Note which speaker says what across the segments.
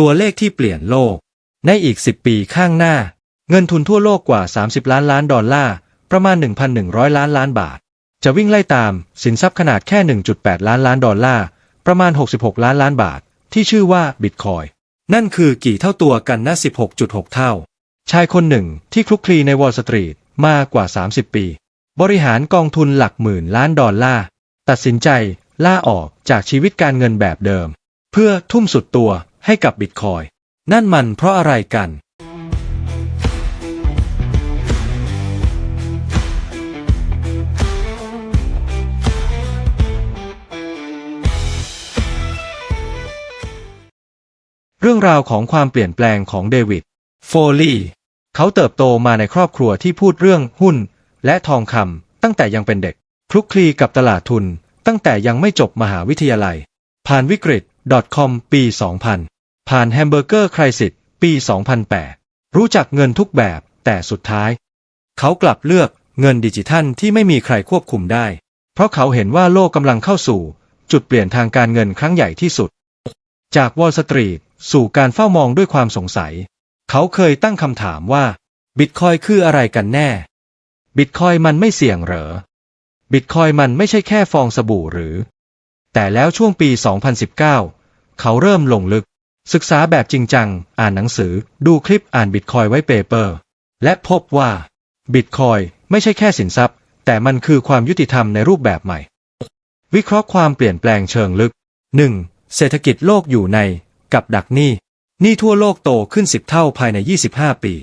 Speaker 1: ตัวเลขที่เปลี่ยนโลก ในอีก 10 ปีข้างหน้า เงินทุนทั่วโลกกว่า 30 ล้านล้านดอลลาร์ ประมาณ 1,100 ล้านล้านบาท จะวิ่งไล่ตามสินทรัพย์ขนาดแค่ 1.8 ล้านล้านดอลลาร์ ประมาณ 66 ล้านล้านบาท ที่ชื่อว่าบิตคอยนั่นคือกี่เท่าตัวกันนะ16.6 เท่า ชายคนหนึ่งที่คลุกคลีในวอลสตรีทมากว่า 30 ปี บริหารกองทุนหลักหมื่นล้านดอลลาร์ ตัดสินใจล่าออกจากชีวิตการเงินแบบเดิม เพื่อทุ่มสุดตัว ให้กับบิตคอยนั่นมันเพราะอะไรกัน เรื่องราวของความเปลี่ยนแปลงของเดวิดโฟลีเขาเติบโตมาในครอบครัวที่พูดเรื่องหุ้น และทองคำตั้งแต่ยังเป็นเด็กคลุกคลีกับตลาดทุน ตั้งแต่ยังไม่จบมหาวิทยาลัย ผ่านวิกฤต .com ปี 2000 ผ่านแฮมเบอร์เกอร์คริสิตปี 2008 รู้จักเงินทุกแบบแต่สุดท้าย เขากลับเลือกเงินดิจิทัลที่ไม่มีใครควบคุมได้ เพราะเขาเห็นว่าโลกกำลังเข้าสู่ จุดเปลี่ยนทางการเงินครั้งใหญ่ที่สุด จากวอลสตรีทสู่การเฝ้ามองด้วยความสงสัย เขาเคยตั้งคำถามว่าบิตคอยคืออะไรกันแน่ บิตคอยมันไม่เสี่ยงเหรอ บิตคอยมันไม่ใช่แค่ฟองสบู่หรือ แต่แล้วช่วงปี 2019 เขาเริ่มลงลึก ศึกษาแบบจริงจัง อ่านหนังสือ ดูคลิปอ่านบิตคอยไว้เปเปอร์ และพบว่าบิตคอยไม่ใช่แค่สินทรัพย์ แต่มันคือความยุติธรรมในรูปแบบใหม่ วิเคราะห์ความเปลี่ยนแปลงเชิงลึก 1. เศรษฐกิจโลกอยู่ใน กับดักหนี้หนี้ทั่วโลกโตขึ้น 10 เท่าภายใน 25 ปี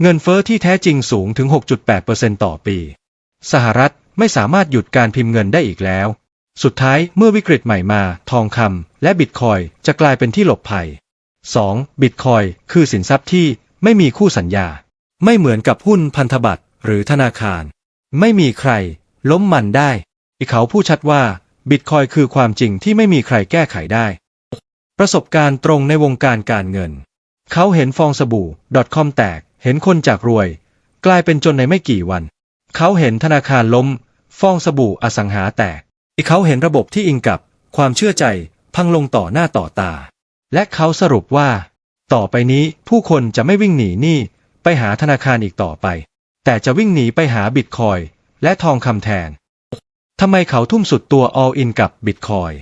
Speaker 1: เงินเฟอ้อที่แท้จริงสูงถึง 6.8%ต่อปี สหรัฐไม่สามารถหยุดการพิมพ์เงินได้อีกแล้ว สุดท้ายเมื่อวิกฤตใหม่มา ทองคำและบิตคอยจะกลายเป็นที่หลบภัย 2. บิตคอยคือสินทรัพย์ที่ไม่มีคู่สัญญา ไม่เหมือนกับหุ้นพันธบัตรหรือธนาคาร ไม่มีใคร ล้มมันได้อีกเขาพูดชัดว่า บิตคอยคือความจริงที่ไม่มีใครแก้ไขได้ ประสบการณ์ตรงในวงการการเงิน เขาเห็นฟองสบู่ .com แตก เห็นคนจากรวย กลายเป็นจนในไม่กี่วัน เขาเห็นธนาคารล้ม ฟองสบู่อสังหาแตก เขาเห็นระบบที่อิงกับความเชื่อใจพังลงต่อหน้าต่อตา และเขาสรุปว่า ต่อไปนี้ผู้คนจะไม่วิ่งหนีหนี้ไปหาธนาคารอีกต่อไป แต่จะวิ่งหนีไปหาบิตคอยและทองคำแทนทำไมเขาทุ่มสุดตัว all in กับบิตคอย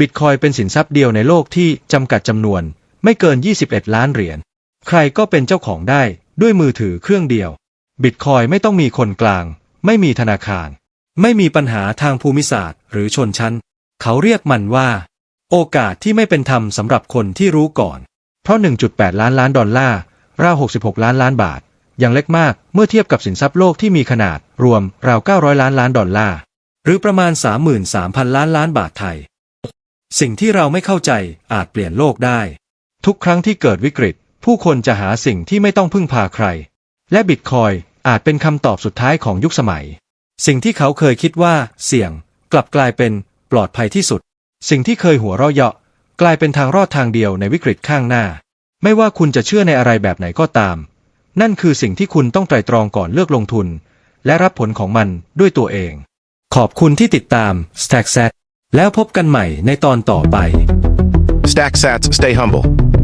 Speaker 1: บิตคอยเป็นสินทรัพย์เดียวในโลกที่จำกัดจำนวนไม่เกิน 21 ล้านเหรียญ ใครก็เป็นเจ้าของได้ด้วยมือถือเครื่องเดียว บิตคอยไม่ต้องมีคนกลาง ไม่มีธนาคาร ไม่มีปัญหาทางภูมิศาสตร์ หรือชนชั้น เขาเรียกมันว่า โอกาสที่ไม่เป็นธรรมสำหรับคนที่รู้ก่อน เพราะ 1.8 ล้านล้านดอลลาร์ราว 66 ล้านล้านบาท ยังเล็กมากเมื่อเทียบกับสินทรัพย์โลกที่มีขนาดรวมราว 900 ล้านล้านดอลลาร์ หรือประมาณ 33,000 ล้านล้านบาทไทย สิ่งที่เราไม่เข้าใจอาจเปลี่ยนโลกได้ ทุกครั้งที่เกิดวิกฤต ผู้คนจะหาสิ่งที่ไม่ต้องพึ่งพาใคร และบิตคอยอาจเป็นคำตอบสุดท้ายของยุคสมัย สิ่งที่เขาเคยคิดว่าเสี่ยง กลับกลายเป็นปลอดภัยที่สุด สิ่งที่เคยหัวเราะเยาะกลายเป็นทางรอดทางเดียวในวิกฤตข้างหน้า ไม่ว่าคุณจะเชื่อในอะไรแบบไหนก็ตาม นั่นคือสิ่งที่คุณต้องไตรตรองก่อนเลือกลงทุน และรับผลของมันด้วยตัวเอง ขอบคุณที่ติดตาม Stack Set แล้วพบกันใหม่ในตอนต่อไป
Speaker 2: Stack sats, stay humble.